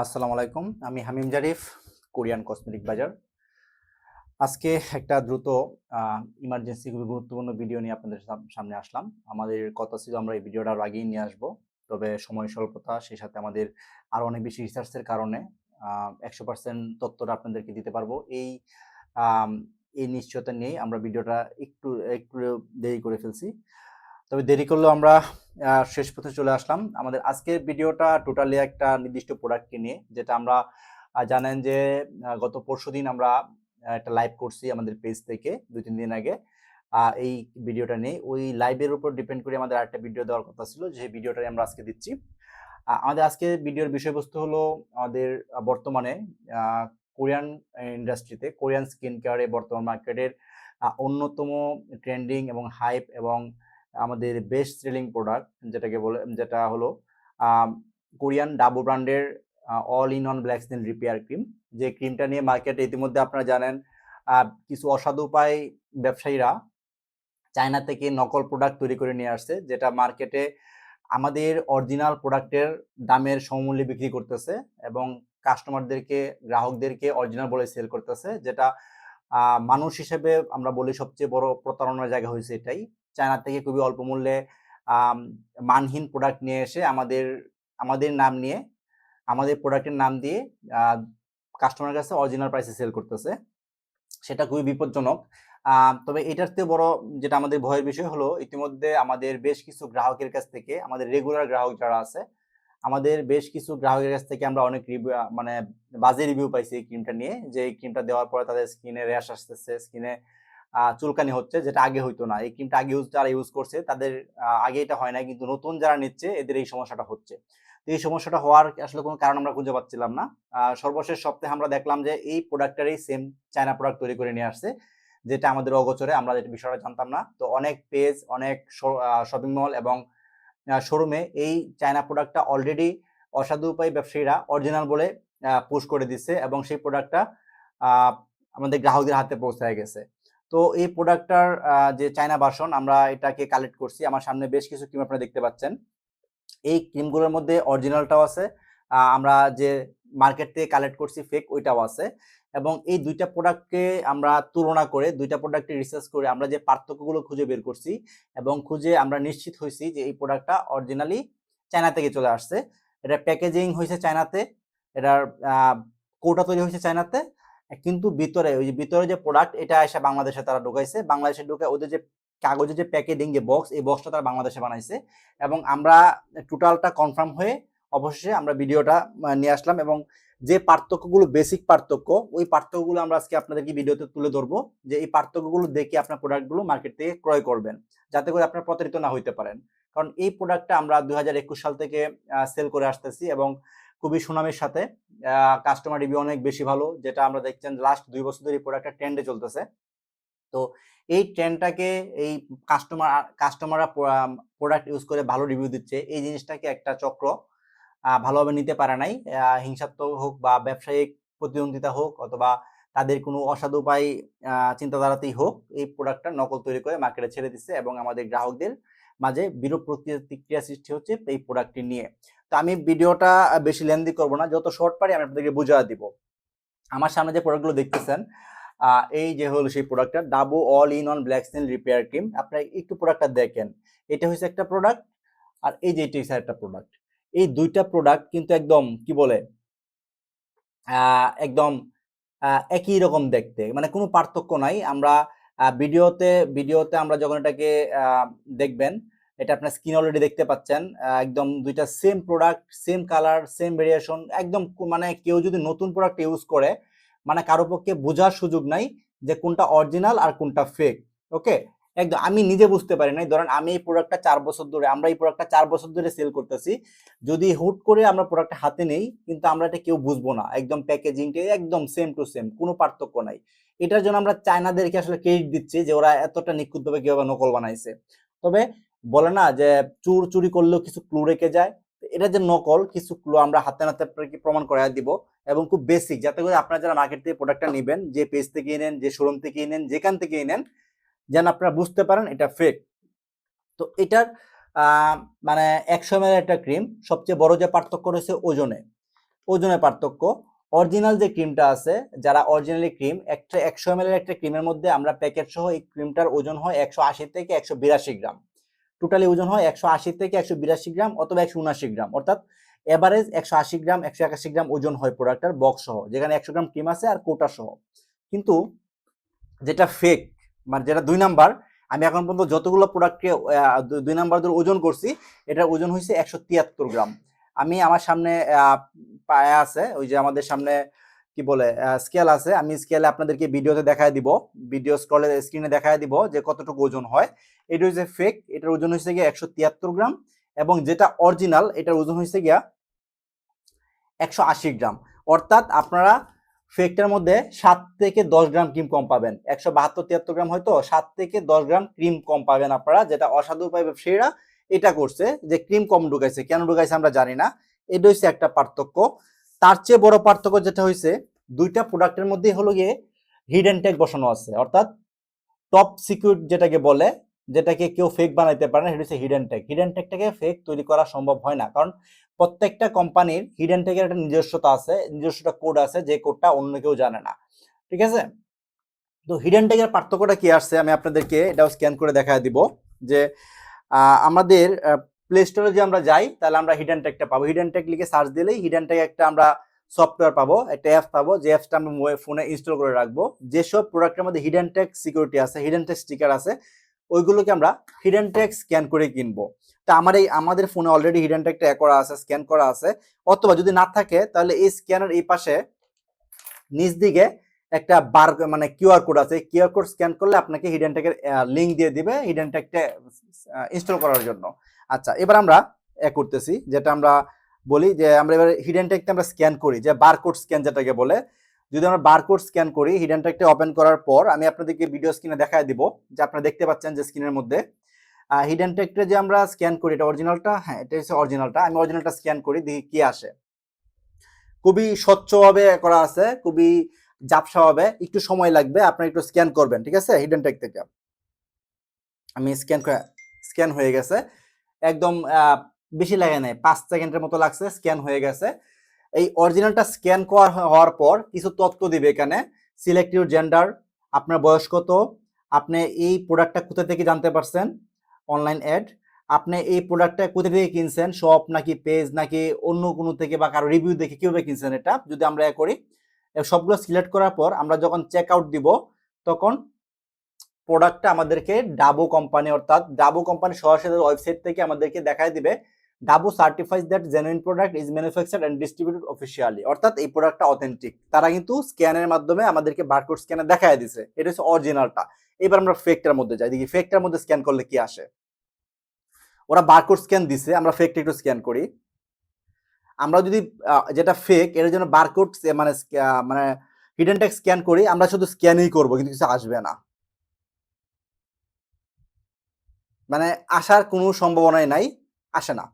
আসসালামু আলাইকুম। আমি হামিম জারিফ, কোরিয়ান কসমেটিক বাজার। আজকে একটা দ্রুত ইমার্জেন্সি খুবই গুরুত্বপূর্ণ ভিডিও নিয়ে আপনাদের সাম- সামনে আসলাম। আমাদের কথা ছিল আমরা এই ভিডিওটা আরও আগেই নিয়ে আসব। তবে সময় স্বল্পতা, সেই সাথে আমাদের আরও অনেক বেশি রিসার্চের কারণে একশো পার্সেন্ট তথ্যটা আপনাদেরকে দিতে পারব। এই এই নিশ্চয়তা নিয়েই আমরা ভিডিওটা একটু একটু দেরি করে ফেলছি। তবে দেরি করলেও আমরা শেষ পথে চলে আসলাম। আমাদের আজকের ভিডিওটা টোটালি একটা নির্দিষ্ট প্রোডাক্টকে নিয়ে, যেটা আমরা জানেন যে গত পরশুদিন আমরা একটা লাইভ করছি আমাদের পেজ থেকে, দুই তিন দিন আগে। এই ভিডিওটা নিয়ে, ওই লাইভের উপর ডিপেন্ড করে আমাদের আরেকটা ভিডিও দেওয়ার কথা ছিল, যে ভিডিওটাই আমরা আজকে দিচ্ছি। আমাদের আজকে ভিডিওর বিষয়বস্তু হলো আমাদের বর্তমানে কোরিয়ান ইন্ডাস্ট্রিতে কোরিয়ান স্কিন কেয়ারে বর্তমান মার্কেটের অন্যতম ট্রেন্ডিং এবং হাইপ এবং আমাদের বেস্ট সেলিং প্রোডাক্ট যেটাকে বলে, যেটা হলো কোরিয়ান ডাবো ব্র্যান্ডের all in one black skin repair cream যে ক্রিমটা নিয়ে মার্কেটে ইতিমধ্যে আপনারা জানেন কিছু অসাধু উপায় ব্যবসায়ীরা চায়না থেকে নকল প্রোডাক্ট তৈরি করে নিয়ে আসছে, যেটা মার্কেটে আমাদের অরিজিনাল প্রোডাক্টের দামের সমমূল্যে বিক্রি করতেছে এবং কাস্টমারদেরকে গ্রাহকদেরকে অরিজিনাল বলে সেল করতেছে, যেটা মানুষ হিসেবে আমরা বলি সবচেয়ে বড় প্রতারণার জায়গা হয়েছে এটাই। চায়না থেকে খুবই অল্প মূল্যে মানহীন প্রোডাক্ট নিয়ে এসে আমাদের আমাদের নাম নিয়ে, আমাদের প্রোডাক্টের নাম দিয়ে কাস্টমারের কাছে অরিজিনাল প্রাইসে সেল করতেছে। সেটা খুবই বিপজ্জনক। তবে এটার চেয়ে বড় যেটা আমাদের ভয়ের বিষয় হলো, ইতিমধ্যে আমাদের বেশ কিছু গ্রাহকের কাছ থেকে, আমাদের রেগুলার গ্রাহক যারা আছে, আমাদের বেশ কিছু গ্রাহকের কাছ থেকে আমরা অনেক রিভিউ মানে বাজে রিভিউ পাইছি এই ক্রিমটা নিয়ে। যে এই ক্রিমটা দেওয়ার পরে তাদের স্কিনে র্যাশ আসতেছে স্কিনে চুলকানি হচ্ছে, যেটা আগে হইতো না। এই ক্রিমটা আগে ইউজ যারা ইউজ করছে, তাদের আগে এটা হয় না কিন্তু নতুন যারা নিচ্ছে, এদের এই সমস্যাটা হচ্ছে। তো এই সমস্যাটা হওয়ার আসলে কোনো কারণ আমরা খুঁজে পাচ্ছিলাম না। সর্বশেষ সপ্তাহে আমরা দেখলাম যে এই প্রোডাক্টেরই সেম চায়না প্রোডাক্ট তৈরি করে নিয়ে আসছে, যেটা আমাদের অগোচরে আমরা যেটা বিষয়টা জানতাম না। তো অনেক পেজ অনেক শপিং মল এবং শোরুমে এই চায়না প্রোডাক্টটা অলরেডি অসাধু উপায় ব্যবসায়ীরা অরিজিনাল বলে পুশ করে দিচ্ছে এবং সেই প্রোডাক্টটা আমাদের গ্রাহকদের হাতে পৌঁছায় গেছে। তো এই প্রোডাক্টটার যে চায়না বাসন আমরা এটাকে কালেক্ট করছি, আমার সামনে বেশ কিছু ক্রিম আপনারা দেখতে পাচ্ছেন। এই ক্রিমগুলোর মধ্যে অরিজিনালটাও আছে আমরা যে মার্কেট থেকে কালেক্ট করছি ফেক ওইটাও আছে। এবং এই দুইটা প্রোডাক্টকে আমরা তুলনা করে, দুইটা প্রোডাক্টে রিসার্চ করে আমরা যে পার্থক্যগুলো খুঁজে বের করছি এবং খুঁজে আমরা নিশ্চিত হয়েছি যে এই প্রোডাক্টটা অরিজিনালি চায়না থেকে চলে আসছে। এটা প্যাকেজিং হয়েছে চায়নাতে, এটার কোটা তৈরি হয়েছে চায়নাতে কিন্তু ভিতরে, ওই যে ভিতরে যে প্রোডাক্ট এটা এসে বাংলাদেশে তারা ঢুকাইছে। বাংলাদেশে ঢুকে ওদের যে কাগজের যে প্যাকেজিং যে বক্স এই বক্সটা তারা বাংলাদেশে বানাইছে। এবং আমরা টোটালটা কনফার্ম হয়ে অবশেষে আমরা ভিডিওটা নিয়ে আসলাম এবং যে পার্থক্যগুলো বেসিক পার্থক্য, ওই পার্থক্যগুলো আমরা আজকে আপনাদেরকে ভিডিওতে তুলে ধরবো যে এই পার্থক্যগুলো দেখে আপনার প্রোডাক্টগুলো মার্কেট থেকে ক্রয় করবেন, যাতে করে আপনার প্রতারিত না হইতে পারেন। কারণ এই প্রোডাক্টটা আমরা দুই হাজার একুশ সাল থেকে সেল করে আসতেছি এবং খুবই সুনামের সাথে। কাস্টমার রিভিউ অনেক বেশি ভালো, যেটা আমরা দেখছেন লাস্ট দুই বছর ধরে প্রোডাক্টটা ট্রেন্ডে চলতেছে। তো এই ট্রেন্ডটাকে এই কাস্টমার কাস্টমাররা প্রোডাক্ট ইউজ করে ভালো রিভিউ দিচ্ছে। এই জিনিসটাকে একটা চক্র ভালোভাবে নিতে পারে নাই। হিংসাত্মক হোক বা ব্যবসায়িক প্রতিদ্বন্দ্বিতা হোক অথবা তাদের কোনো অসাধু উপায় চিন্তাধারাতেই হোক, এই প্রোডাক্টটা নকল তৈরি করে মার্কেটে ছেড়ে দিচ্ছে এবং আমাদের গ্রাহকদের মাঝে বিরূপ প্রতিক্রিয়া সৃষ্টি হচ্ছে এই প্রোডাক্টটি নিয়ে। তো আমি ভিডিওটা বেশি লেন্দি করব না। যত শর্ট পারি আমি আপনাদেরকে বুঝা দিব। আমার সামনে যে প্রোডাক্টগুলো দেখতেছেন এই যে হলো সেই প্রোডাক্টটা Dabo all in one black skin repair cream আপনারা একটু প্রোডাক্টটা দেখেন। এটা হচ্ছে একটা প্রোডাক্ট আর এই যে এটা একটা প্রোডাক্ট এই দুইটা প্রোডাক্ট কিন্তু একদম, কি বলে একদম একই রকম দেখতে। মানে কোনো পার্থক্য নাই। আমরা ভিডিওতে ভিডিওতে আমরা যখন এটাকে দেখবেন এটা আপনার স্ক্রিন অলরেডি দেখতে পাচ্ছেন একদম দুইটা same product same colour same variation একদম মানে কেউ যদি নতুন প্রোডাক্ট ইউজ করে মানে কারও পক্ষে বোঝার সুযোগ নাই যে কোনটা অরিজিনাল আর কোনটা ফেক ওকে একদম, আমি নিজে বুঝতে পারি নাই। ধরেন, আমি এই প্রোডাক্টটা চার বছর ধরে, আমরা এই প্রোডাক্টটা চার বছর ধরে সেল করতেছি। যদি হুট করে আমরা প্রোডাক্টটা হাতে নেই, কিন্তু আমরা এটা কেউ বুঝব না। একদম প্যাকেজিংটা একদম সেম টু সেম কোনো পার্থক্য নাই। এটার জন্য আমরা চায়নাদেরকে আসলে ক্রেডিট দিচ্ছি যে ওরা এতটা নিখুঁতভাবে কীভাবে নকল বানাইছে। তবে বলে না যে চুর চুরি করলেও কিছু ক্লু রেখে যায়। এটা যে নকল, কিছু ক্লু আমরা হাতে নাতে প্রমাণ করে দিব এবং খুব বেসিক যাতে করে আপনারা যারা মার্কেট থেকে প্রোডাক্টটা নেবেন, যে পেজ থেকে নেন, যে শোরুম থেকে নেন, যেখান থেকে নেন, যেন আপনারা বুঝতে পারেন এটা ফেক তো এটার মানে একশো এম একটা ক্রিম সবচেয়ে বড় যে পার্থক্য রয়েছে ওজনে। ওজনের পার্থক্য অরিজিনাল যে ক্রিমটা আছে, যারা অরিজিনালি ক্রিম একটা একশো এম একটা ক্রিমের মধ্যে আমরা প্যাকেট সহ এই ক্রিমটার ওজন হয় একশো আশি থেকে একশো বিরাশি গ্রাম। টোটালি ওজন হয় একশো আশি থেকে একশো বিরাশি গ্রাম অথবা একশো উনাশি গ্রাম। অর্থাৎ এভারেজ একশো আশি গ্রাম, একশো একাশি গ্রাম ওজন হয় প্রোডাক্টটার বক্স সহ, যেখানে একশো গ্রাম ক্রিম আছে আর কোটা সহ। কিন্তু যেটা ফেক মানে যেটা দুই নাম্বার আমি এখন পর্যন্ত যতগুলো প্রোডাক্টকে দুই নাম্বার ধরে ওজন করছি, এটার ওজন হয়েছে একশো তিয়াত্তর গ্রাম। আমি আমার সামনে পায়া আছে, ওই যে আমাদের সামনে কি বলে স্কেল আছে। আমি স্কেলে আপনাদেরকে ভিডিওতে দেখায় দিব। ভিডিও স্ক্রলে স্ক্রিনে দেখায় দিব যে কতটুকু ওজন হয়। এটা হচ্ছে ফেক এটার ওজন হয়েছে গিয়ে একশো তিয়াত্তর গ্রাম এবং যেটা অরিজিনাল এটার ওজন হয়েছে গিয়া একশো আশি গ্রাম। অর্থাৎ আপনারা ফেকটার মধ্যে সাত থেকে দশ গ্রাম ক্রিম কম পাবেন। একশো বাহাত্তর তিয়াত্তর গ্রাম হয়তো সাত থেকে দশ গ্রাম ক্রিম কম পাবেন আপনারা, যেটা অসাধু উপায় ব্যবসায়ীরা এটা করছে যে ক্রিম কম ঢুকাইছে। কেন ঢুকাইছে আমরা জানি না। এটা হচ্ছে একটা পার্থক্য। তার চেয়ে বড় পার্থক্য যেটা হয়েছে দুইটা প্রোডাক্টের মধ্যে হলো গিয়ে হিডেন ট্যাগ বসানো আছে। অর্থাৎ টপ সিকিউর যেটাকে বলে, যেটাকে কেউ ফেক বানাইতে পারে না, সেটা হচ্ছে হিডেন ট্যাগ হিডেন ট্যাগটাকে ফেক তৈরি করা সম্ভব হয় না, কারণ প্রত্যেকটা কোম্পানির হিডেন ট্যাগের একটা নিজস্বতা আছে, নিজস্বটা কোড আছে, যে কোডটা অন্য কেউ জানে না। ঠিক আছে? তো হিডেন ট্যাগের পার্থক্যটা কি আসছে? আমি আপনাদেরকে এটাও স্ক্যান করে দেখায় দিব যে আমাদের প্লে স্টোরে যে আমরা যাই, তাহলে আমরা হিডেন ট্যাগটা পাবো। হিডেন ট্যাগ লিখে সার্চ দিলেই হিডেন ট্যাগ একটা আমরা সফটওয়্যার পাবো, একটা অ্যাপ পাবো, যে অ্যাপসটা আমরা ফোনে ইনস্টল করে রাখব। যেসব প্রোডাক্টের মধ্যে হিডেন ট্যাগ সিকিউরিটি আছে হিডেন ট্যাগ স্টিকার আছে, ওইগুলোকে আমরা হিডেন ট্যাগ স্ক্যান করে কিনবো। তা আমার এই, আমাদের ফোনে অলরেডি হিডেন ট্যাগটা করা আছে স্ক্যান করা আছে। অথবা যদি না থাকে, তাহলে এই স্ক্যানের এই পাশে নিচ দিকে একটা বার মানে কিউআর কোড আছে কিউআর কোড স্ক্যান করলে আপনাকে হিডেন ট্যাগের লিঙ্ক দিয়ে দিবে হিডেন ট্যাগটা ইনস্টল করার জন্য। আচ্ছা এবার আমরা এ করতেছি, যেটা আমরা বলি যে আমরা এবার হিডেন ট্যাগটা আমরা স্ক্যান করি, যে বারকোড স্ক্যান যেটাকে বলে। যদি আমরা বারকোড স্ক্যান করি হিডেন ট্যাগটা ওপেন করার পর আমি আপনাদেরকে ভিডিও স্ক্রিনে দেখায় দিব, যে আপনারা দেখতে পাচ্ছেন যে স্ক্রিনের মধ্যে। হিডেন ট্যাগটা যে আমরা স্ক্যান করি, এটা অরিজিনালটা হ্যাঁ এটা হচ্ছে অরিজিনালটা আমি অরিজিনালটা স্ক্যান করি, দেখি কি আসে। খুবই স্বচ্ছভাবে করা আছে, খুবই ঝাপসাভাবে। একটু সময় লাগবে, আপনারা একটু স্ক্যান করবেন, ঠিক আছে? হিডেন ট্যাগ থেকে। আমি স্ক্যান স্ক্যান হয়ে গেছে। একদম বেশি লাগে নাই, পাঁচ সেকেন্ডের মতো লাগছে স্ক্যান হয়ে গেছে। এই অরিজিনালটা স্ক্যান করা, হওয়ার পর কিছু তথ্য দিবে এখানে। সিলেক্ট ইউর জেন্ডার আপনার বয়স কত, আপনি এই প্রোডাক্টটা কোথা থেকে জানতে পারছেন? অনলাইন অ্যাড আপনি এই প্রোডাক্টটা কোথা থেকে কিনছেন? শপ নাকি পেজ নাকি অন্য কোনো থেকে বা কারও রিভিউ দেখে কীভাবে কিনছেন এটা, যদি আমরা এ করি। সবগুলো সিলেক্ট করার পর আমরা যখন চেক আউট দিব, তখন প্রোডাক্টটা আমাদেরকে ডাবো কোম্পানি অর্থাৎ ডাবো কোম্পানি সরাসরি ওয়েবসাইট থেকে আমাদেরকে দেখায় দিবে। Dabo certifies that genuine product is manufacture and distributed officially অর্থাৎ এই প্রোডাক্টটা অথেন্টিক তারা কিন্তু স্ক্যানের মাধ্যমে আমাদেরকে বারকোড স্ক্যানে দেখায় দিছে। এটা হচ্ছে অরিজিনালটা এবার আমরা ফেকটার মধ্যে যাই। দেখি ফেকটার মধ্যে স্ক্যান করলে কি আসে? ওরা বারকোড স্ক্যান দিছে। আমরা ফেকটা একটু স্ক্যান করি। আমরা যদি যেটা ফেক এর জন্য বারকোড মানে মানে হিডেন ট্যাগ স্ক্যান করি, আমরা শুধু স্ক্যানই করব, কিন্তু কিছু আসবে না। মানে আসার কোনো সম্ভাবনাই নাই। আসে না।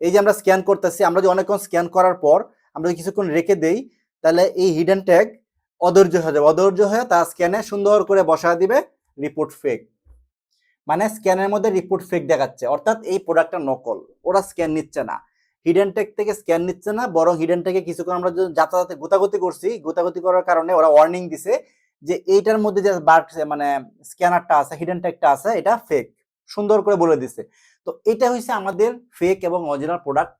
এই যে আমরা স্ক্যান করতেছি, আমরা যদি অনেকক্ষণ স্ক্যান করার পর আমরা যদি কিছুক্ষণ রেখে দেই, তাহলে এই হিডেন ট্যাগ অধৈর্য হয়ে যাবে। অধৈর্য হয়ে তার স্ক্যানে সুন্দর করে বসা দিবে রিপোর্ট ফেক মানে স্ক্যানের মধ্যে রিপোর্ট ফেক দেখাচ্ছে। অর্থাৎ এই প্রোডাক্টটা নকল। ওরা স্ক্যান নিচ্ছে না। হিডেন টেক থেকে স্ক্যান নিচ্ছে না, বরং হিডেন টেকে কিছুক্ষণ আমরা যাতায়াতে গোতাগতি করছি, গোতাগতি করার কারণে ওরা ওয়ার্নিং দিছে যে এইটার মধ্যে যে বার মানে স্ক্যানারটা আছে হিডেন টেকটা আছে, এটা ফেক সুন্দর করে বলে দিছে। তো এটা হচ্ছে আমাদের ফেক এবং অরিজিনাল প্রোডাক্ট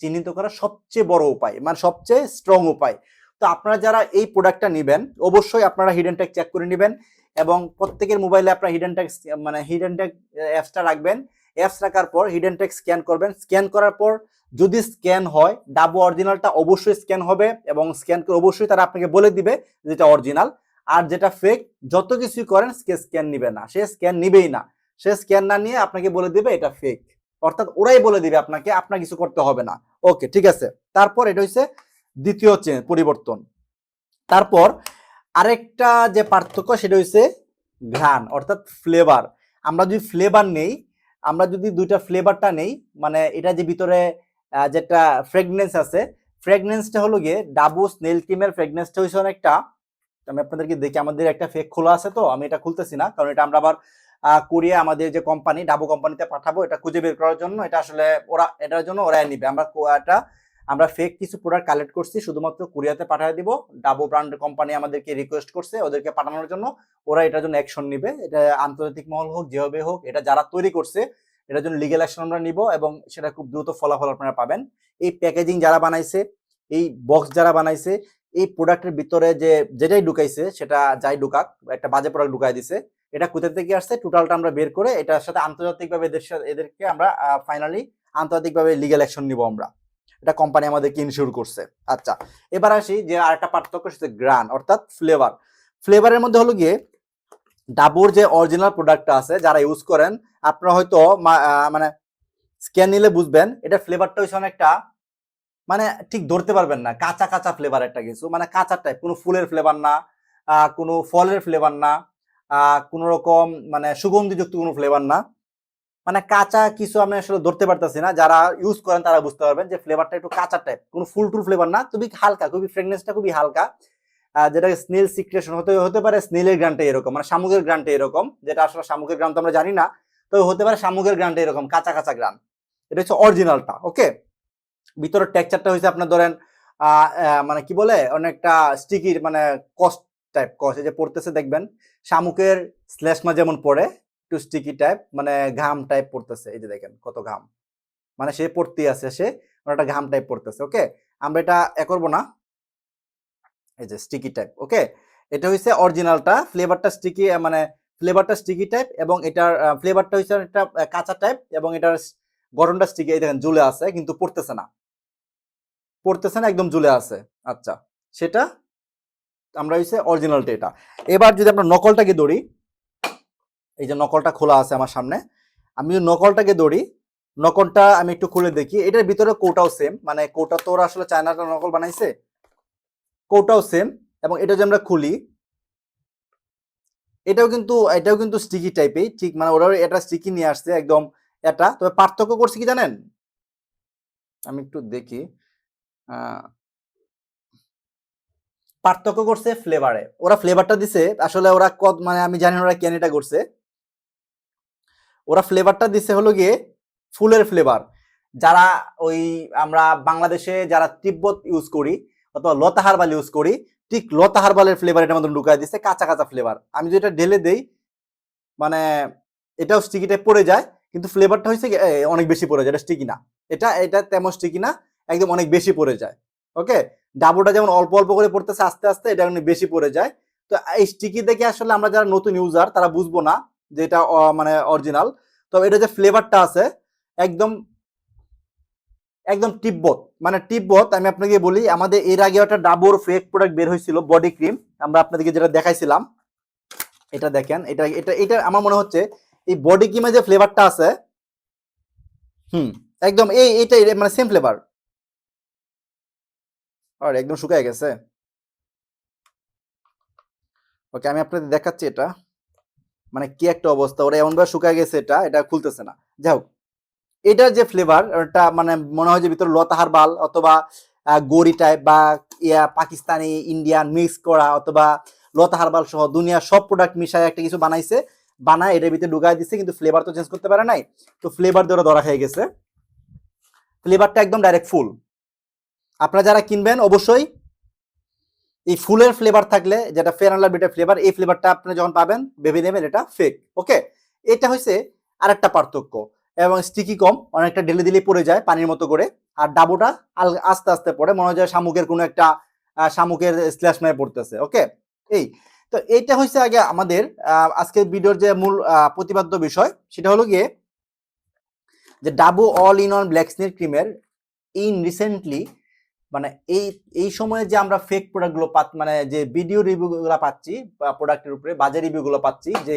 চিহ্নিত করার সবচেয়ে বড় উপায় মানে সবচেয়ে স্ট্রং উপায়। তো আপনারা যারা এই প্রোডাক্টটা নেবেন, অবশ্যই আপনারা হিডেন ট্যাগ চেক করে নেবেন এবং প্রত্যেকের মোবাইলে আপনারা হিডেন ট্যাগ মানে হিডেন ট্যাগ অ্যাপসটা রাখবেন। অ্যাপস রাখার পর হিডেন ট্যাগ স্ক্যান করবেন। স্ক্যান করার পর যদি স্ক্যান হয় ডাবো অরিজিনালটা অবশ্যই স্ক্যান হবে এবং স্ক্যান করে অবশ্যই তারা আপনাকে বলে দিবে যেটা অরিজিনাল আর যেটা ফেক যত কিছুই করেন স্ক্যান নিবে না। সে স্ক্যান নিবেই না। সে স্ক্যান না নিয়ে আপনাকে বলে দিবে এটা ফেক অর্থাৎ ওরাই বলে দিবে আপনাকে, আপনার কিছু করতে হবে না। ওকে ঠিক আছে। তারপর এটা হচ্ছে দ্বিতীয় পরিবর্তন। তারপর আরেকটা যে পার্থক্য সেটা হচ্ছে ঘ্রাণ, অর্থাৎ ফ্লেভার আমরা যদি ফ্লেভার নেই, আমরা যদি দুইটা ফ্লেভারটা নেই মানে এটা যে ভিতরে যেটা ফ্রেগনেন্স আছে ফ্রেগনেন্সটা হলো গিয়ে ডাবু স্নেল ক্রিমের ফ্রেগনেন্সটা হয়েছে অনেকটা। আমি আপনাদেরকে দেখি, আমাদের একটা ফেক খোলা আছে তো, আমি এটা খুলতেছি না, কারণ এটা আমরা আবার কুরিয়ে আমাদের যে কোম্পানি ডাবু কোম্পানিতে পাঠাবো, এটা খুঁজে বের করার জন্য, এটা আসলে ওরা, এটার জন্য ওরাই নিবে। আমরা এটা, আমরা ফেক কিছু প্রোডাক্ট কালেক্ট করছি, শুধুমাত্র কুরিয়াতে পাঠিয়ে দিব। ডাবো ব্র্যান্ড কোম্পানি আমাদেরকে রিকোয়েস্ট করছে, ওদেরকে পাঠানোর জন্য ওরা এটার জন্য অ্যাকশন নিবে। এটা আন্তর্জাতিক মহল হোক, যেভাবে হোক, এটা যারা তৈরি করছে, এটার জন্য লিগেল অ্যাকশন আমরা নিব এবং সেটা খুব দ্রুত ফলাফল আপনারা পাবেন। এই প্যাকেজিং যারা বানাইছে, এই বক্স যারা বানাইছে, এই প্রোডাক্টের ভিতরে যে, যেটাই ঢুকাইছে, সেটা যাই ঢুকাক, একটা বাজে প্রোডাক্ট ঢুকাই দিছে এটা কোথা থেকে আসছে? টোটালটা আমরা বের করে এটার সাথে আন্তর্জাতিকভাবে এদের সাথে, এদেরকে আমরা ফাইনালি আন্তর্জাতিকভাবে লিগ্যাল অ্যাকশন নিব আমরা। এটা কোম্পানি আমাদেরকে ইনশিওর করছে। আচ্ছা এবার আসি যে আরেকটা পার্থক্য সেটা গ্রান, অর্থাৎ ফ্লেভার ফ্লেভারের মধ্যে হলো গিয়ে ডাবুর যে অরিজিনাল প্রোডাক্টটা আছে, যারা ইউজ করেন, আপনারা হয়তো মানে স্ক্যান নিলে বুঝবেন, এটা ফ্লেভারটা হচ্ছে অনেকটা মানে ঠিক ধরতে পারবেন না। কাঁচা কাঁচা ফ্লেভার একটা কিছু মানে কাঁচা টাইপ কোনো ফুলের ফ্লেভার না কোনো ফলের ফ্লেভার না। কোনো রকম মানে সুগন্ধিযুক্ত কোনো ফ্লেভার না। মানে কাঁচা কিছু আমি আসলে ধরতে পারতেছি না। যারা ইউজ করেন তারা বুঝতে পারবেন যে ফ্লেভারটা একটু কাঁচা টাইপ কোনো ফুল টুল ফ্লেভার না, খুবই হালকা, খুবই ফ্রেগনেন্সটা খুবই হালকা। যেটা স্নেল সিক্রেশন হতে হতে পারে স্নেলের গ্রানটা এরকম মানে শামুকের গ্রানটা এরকম, যেটা আসলে শামুকের গ্রান তো আমরা জানি না তবে হতে পারে শামুকের গ্রানটা এরকম, কাঁচা কাঁচা গ্রান। এটা হচ্ছে অরিজিনালটা ওকে ভিতরের টেক্সচারটা হচ্ছে আপনার ধরেন মানে কি বলে, অনেকটা স্টিকির মানে কস্ট টাইপ এই যে পড়তেছে, দেখবেন শামুকের শ্লেষ্মা যেমন পড়ে, একটু স্টিকি টাইপ মানে ঘাম টাইপ পড়তেছে, এই যে দেখেন কত ঘাম। মানে সে পড়তে আছে, সে একটা ঘাম টাইপ পড়তেছে ওকে আমরা এটা এ করব না। এই যে স্টিকি টাইপ ওকে এটা হচ্ছে অরিজিনালটা ফ্লেভারটা স্টিকি মানে ফ্লেভারটা স্টিকি টাইপ এবং এটার ফ্লেভারটা হচ্ছে একটা কাঁচা টাইপ এবং এটার গঠনটা স্টিকি এই দেখেন জুলে আছে কিন্তু পড়তেছে না। পড়তেছে না, একদম জুলে আছে। আচ্ছা সেটা আমরা হচ্ছে অরিজিনালটা এটা এবার যদি আমরা নকলটাকে ধরি, এই যে নকলটা খোলা আছে আমার সামনে আমি নকলটাকে ধরি, নকলটা আমি একটু খুলে দেখি। এটার ভিতরে কোটাও সেম মানে কোটা তো আসলে চায়নাটা নকল বানাইছে, কোটাও সেম এবং এটা যদি আমরা খুলি, এটাও কিন্তু এটাও কিন্তু স্টিকি টাইপেই ঠিক মানে ওরা এটা স্টিকি নিয়ে আসছে একদম এটা। তবে পার্থক্য করছে কি জানেন? আমি একটু দেখি পার্থক্য করছে ফ্লেভারে ওরা ফ্লেভারটা দিছে, আসলে ওরা কত মানে আমি জানি ওরা কেন এটা করছে। ওরা ফ্লেভারটা দিছে হলো গিয়ে ফুলের ফ্লেভার যারা ওই আমরা বাংলাদেশে যারা তিব্বত ইউজ করি, অথবা লতা হারবাল ইউজ করি, ঠিক লতা হারবালের ফ্লেভার এটার মধ্যে ঢুকাই দিচ্ছে কাঁচা কাঁচা ফ্লেভার আমি যেটা ঢেলে দেই মানে এটাও স্টিকি টাইপ পড়ে যায়, কিন্তু ফ্লেভারটা হচ্ছে অনেক বেশি পড়ে যায়। এটা স্টিকি না। এটা এটা তেমন স্টিকি না, একদম অনেক বেশি পড়ে যায়। ওকে? ডাবুটা যেমন অল্প অল্প করে পড়তেছে আস্তে আস্তে, এটা বেশি পড়ে যায়। তো এই স্টিকি দেখে আসলে আমরা যারা নতুন ইউজার তারা বুঝব না যে এটা মানে অরিজিনাল তবে এটা যে ফ্লেভারটা আছে, একদম একদম তিব্বত। মানে তিব্বত, আমি আপনাকে বলি, আমাদের এর আগে একটা ডাবর ফেক প্রোডাক্ট বের হয়েছিল বডি ক্রিম আমরা আপনাদেরকে যেটা দেখাইছিলাম, এটা দেখেন, এটা এটা এটা আমার মনে হচ্ছে, এই বডি ক্রিমে যে ফ্লেভারটা আছে, হুম, একদম এই, এইটাই মানে সেম ফ্লেভার আর একদম শুকায় গেছে। ওকে আমি আপনাদের দেখাচ্ছি এটা। মানে কি একটা অবস্থা, ওরা এমনভাবে শুকায় গেছে এটা এটা খুলতেছে না। যাই হোক, এটার যে ফ্লেভার ওটা মানে মনে হয় যে ভিতরে লতাহার বাল অথবা গড়ি টাইপ বা, ইয়া, পাকিস্তানি ইন্ডিয়ান মিক্স করা অথবা লতাহার বাল সহ দুনিয়ার সব প্রোডাক্ট মিশায় একটা কিছু বানাইছে। বানায়, এটার ভিতরে ঢুকাই দিচ্ছে কিন্তু ফ্লেভার তো চেঞ্জ করতে পারে নাই। তো ফ্লেভার দিয়ে ওরা ধরা খেয়ে গেছে। ফ্লেভারটা একদম ডাইরেক্ট ফুল আপনারা যারা কিনবেন, অবশ্যই এই ফুলের ফ্লেভার থাকলে, যেটা ফেয়ার অ্যান্ড লাভলিটার ফ্লেভার এই ফ্লেভারটা আপনি যখন পাবেন, ভেবে নেবেন এটা ফেক ওকে এটা হচ্ছে আরেকটা পার্থক্য এবং স্টিকি কম অনেকটা ঢেলে দিলেই পড়ে যায় পানির মতো করে আর ডাবুটা আস্তে আস্তে পড়ে, মনে হয় শামুকের কোনো একটা শামুকের স্ল্যাশ মেরে পড়তেছে ওকে এই, তো এইটা হচ্ছে আগে আমাদের আজকের ভিডিওর যে মূল প্রতিপাদ্য বিষয়, সেটা হলো গিয়ে যে Dabo all in one black snail ক্রিমের ইন রিসেন্টলি মানে এই এই সময়ে যে আমরা ফেক প্রোডাক্টগুলো পাত মানে যে ভিডিও রিভিউগুলো পাচ্ছি প্রোডাক্টের উপরে, বাজে রিভিউগুলো পাচ্ছি, যে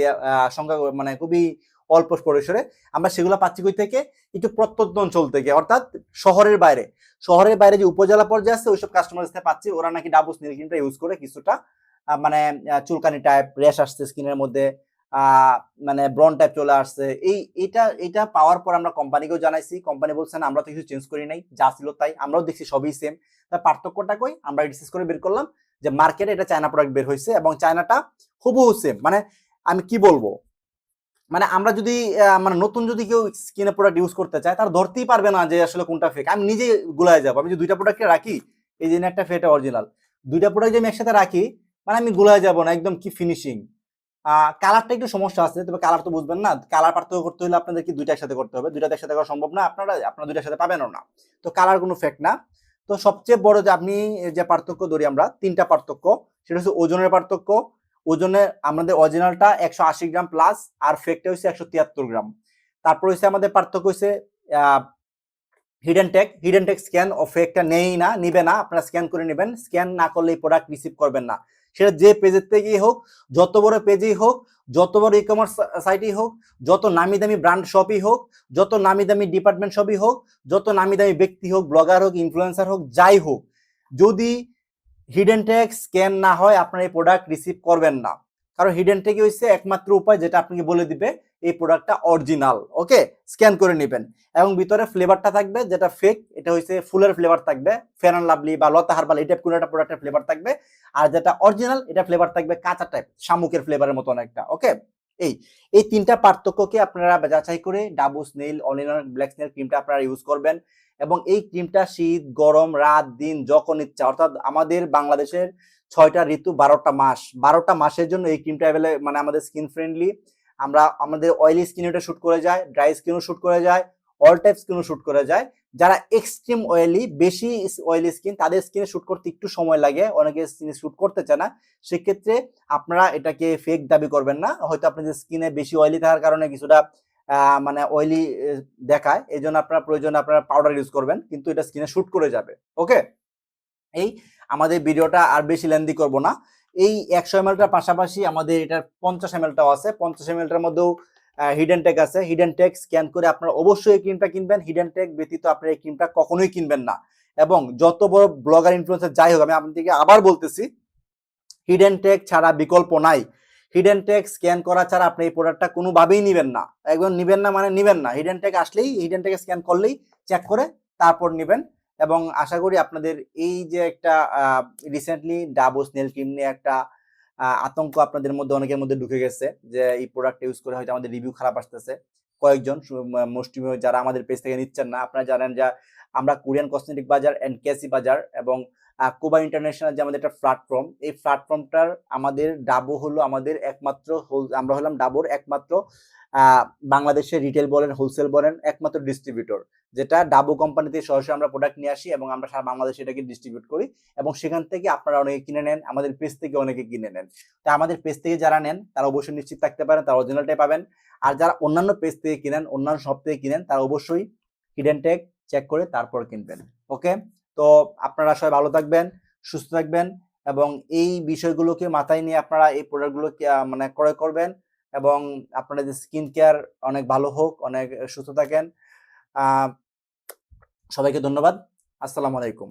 সংখ্যা মানে খুবই অল্প পরিসরে, আমরা সেগুলো পাচ্ছি কই থেকে? একটু প্রত্যন্ত অঞ্চল থেকে, অর্থাৎ শহরের বাইরে। শহরের বাইরে যে উপজেলা পর্যায়ে আছে, ওইসব কাস্টমার থেকে পাচ্ছি, ওরা নাকি ডাবু স্নেল ক্রিমটা ইউজ করে কিছুটা মানে চুলকানি টাইপ র্যাশ আসছে স্কিনের মধ্যে মানে ব্রন টাইপ চলে আসছে। এই, এটা এটা পাওয়ার পর আমরা কোম্পানিকেও জানাইছি। কোম্পানি বলছেন আমরা তো কিছু চেঞ্জ করি নাই। যা ছিল তাই। আমরাও দেখছি সবই সেম তার পার্থক্যটা কই আমরা ডিসকাস করে বের করলাম যে মার্কেটে এটা চায়না প্রোডাক্ট বের হয়েছে এবং চায়নাটা হুবহু সেম মানে আমি কি বলব? মানে আমরা যদি মানে নতুন যদি কেউ স্কিনে প্রোডাক্ট ইউজ করতে চায়, তার ধরতেই পারবে না যে আসলে কোনটা ফেক আমি নিজে গুলায় যাব। আমি যে দুইটা প্রোডাক্টকে রাখি, এই যে একটা ফেটা অরিজিনাল দুইটা প্রোডাক্ট যদি আমি একসাথে রাখি মানে আমি গুলায় যাব না। একদম কি ফিনিশিং কালারটা একটু সমস্যা আছে, তবে কালার তো বুঝবেন না। কালার পার্থক্য করতে হলে আপনাদের কি দুইটা একসাথে করতে হবে। দুইটা একসাথে করা সম্ভব না, আপনারা আপনারা দুইটা একসাথে পাবেনও না। তো কালার কোনো ফেক না। তো সবচেয়ে বড় যে আপনি যে পার্থক্য ধরি আমরা, তিনটা পার্থক্য। সেটা হচ্ছে ওজনের পার্থক্য। ওজনে আমাদের অরিজিনালটা একশো আশি গ্রাম প্লাস আর ফেকটা হচ্ছে একশো তিয়াত্তর গ্রাম। তারপর হচ্ছে আমাদের পার্থক্য হচ্ছে hidden tag hidden tag scan ও ফেকটা নেই না, নিবে না। আপনারা স্ক্যান করে নেবেন। স্ক্যান না করলে এই প্রোডাক্ট রিসিভ করবেন না। সেটা যে পেজের থেকেই হোক, যত বড় পেজেই হোক, যত বড় ই কমার্স সাইটই হোক, যত নামি দামি ব্র্যান্ড শপই হোক, যত নামি দামি ডিপার্টমেন্ট শপই হোক, যত নামি দামি ব্যক্তি হোক ব্লগার হোক ইনফ্লুয়েন্সার হোক, যাই হোক, যদি হিডেন ট্যাক্স স্ক্যান না হয়, আপনার এই প্রোডাক্ট রিসিভ করবেন না। কারণ হিডেন ট্যাগই হচ্ছে একমাত্র উপায় যেটা আপনাকে বলে দিবে এই প্রোডাক্টটা অরিজিনাল ওকে স্ক্যান করে নেবেন। এবং ভিতরে ফ্লেভারটা থাকবে যেটা ফেক এটা হচ্ছে ফুলের ফ্লেভার থাকবে ফেয়ার অ্যান্ড লাভলি বা লতা হারবাল, এই টাইপ কোনো একটা প্রোডাক্টের ফ্লেভার থাকবে। আর যেটা অরিজিনাল এটা ফ্লেভার থাকবে কাঁচা টাইপ শামুকের ফ্লেভারের মতো অনেকটা ওকে এই এই তিনটা পার্থক্যকে আপনারা যাচাই করে Dabo snail all in one black snail ক্রিমটা আপনারা ইউজ করবেন। এবং এই ক্রিমটা শীত, গরম, রাত, দিন, যখন ইচ্ছা, অর্থাৎ আমাদের বাংলাদেশের ছয়টা ঋতু বারোটা মাস। বারোটা মাসের জন্য এই ক্রিমটা অ্যাভেলেবল মানে আমাদের স্কিন ফ্রেন্ডলি আমরা, আমাদের অয়েলি স্কিন এটা শ্যুট করে যায় ড্রাই স্কিনও শ্যুট করে যায় অল টাইপ স্কিনও শ্যুট করে যায়। যারা এক্সট্রিম অয়েলি বেশি অয়েলি স্কিন তাদের স্কিনে শ্যুট করতে একটু সময় লাগে, অনেকে স্কিনে শ্যুট করতে চায় না। সেক্ষেত্রে আপনারা এটাকে ফেক দাবি করবেন না। হয়তো আপনাদের স্কিনে বেশি অয়েলি থাকার কারণে কিছুটা মানে অয়েলি দেখায়। এই জন্য আপনার প্রয়োজন আপনারা পাউডার ইউজ করবেন, কিন্তু এটা স্কিনে শ্যুট করে যাবে। ওকে এই আমাদের ভিডিওটা আর বেশি লেন্দি করব না। এই একশো এম এলটার পাশাপাশি আমাদের এটার পঞ্চাশ এম এলটাও আছে। পঞ্চাশ এম এলটার মধ্যেও হিডেন টেক আছে। হিডেন টেক স্ক্যান করে আপনারা অবশ্যই এই ক্রিমটা কিনবেন। হিডেন টেক ব্যতীত আপনারা এই ক্রিমটা কখনোই কিনবেন না। এবং যত বড় ব্লগার ইনফ্লুয়েন্সার যাই হোক, আমি আপনাদেরকে আবার বলতেছি হিডেন টেক ছাড়া বিকল্প নাই। হিডেন টেক স্ক্যান করা ছাড়া আপনি এই প্রোডাক্টটা কোনোভাবেই নিবেন না। একদম নিবেন না মানে নিবেন না। হিডেন টেক আসলেই হিডেন টেক স্ক্যান করলেই চেক করে তারপর নিবেন। এবং আশা করি আপনাদের এই যে একটা রিসেন্টলি ডাবো স্নেল ক্রিম নিয়ে একটা আতঙ্ক আপনাদের মধ্যে, অনেকের মধ্যে ঢুকে গেছে যে এই প্রোডাক্ট ইউজ করে হয়তো আমাদের রিভিউ খারাপ আসতেছে। কয়েকজন মুষ্টিমেয় যারা আমাদের পেজ থেকে নিচ্ছেন না, আপনারা জানেন যে আমরা কোরিয়ান কসমেটিক বাজার অ্যান্ড ক্যাসি বাজার এবং কোবা ইন্টারন্যাশনাল যে আমাদের একটা প্ল্যাটফর্ম এই প্ল্যাটফর্মটার আমাদের ডাবো হলো আমাদের একমাত্র আমরা হলাম ডাবোর একমাত্র আহ, বাংলাদেশের রিটেল বলেন হোলসেল বলেন একমাত্র ডিস্ট্রিবিউটর যেটা ডাবো কোম্পানিতে সরাসরি আমরা প্রোডাক্ট নিয়ে আসি এবং আমরা সারা বাংলাদেশে এটাকে ডিস্ট্রিবিউট করি এবং সেখান থেকে আপনারা অনেকে কিনে নেন আমাদের পেজ থেকে অনেকে কিনে নেন। তা আমাদের পেজ থেকে যারা নেন তারা অবশ্যই নিশ্চিত থাকতে পারেন তারা অরিজিনালটাই পাবেন। আর যারা অন্যান্য পেজ থেকে কিনেন অন্যান্য শপ থেকে কিনেন তারা অবশ্যই হিডেন ট্যাগ চেক করে তারপর কিনবেন ওকে তো আপনারা সবাই ভালো থাকবেন সুস্থ থাকবেন এবং এই বিষয়গুলোকে মাথায় নিয়ে আপনারা এই প্রোডাক্টগুলো মানে ক্রয় করবেন। এবং আপনারা যে স্কিন কেয়ার অনেক ভালো হোক, অনেক সুস্থ থাকেন। সবাইকে ধন্যবাদ। আসসালামু আলাইকুম।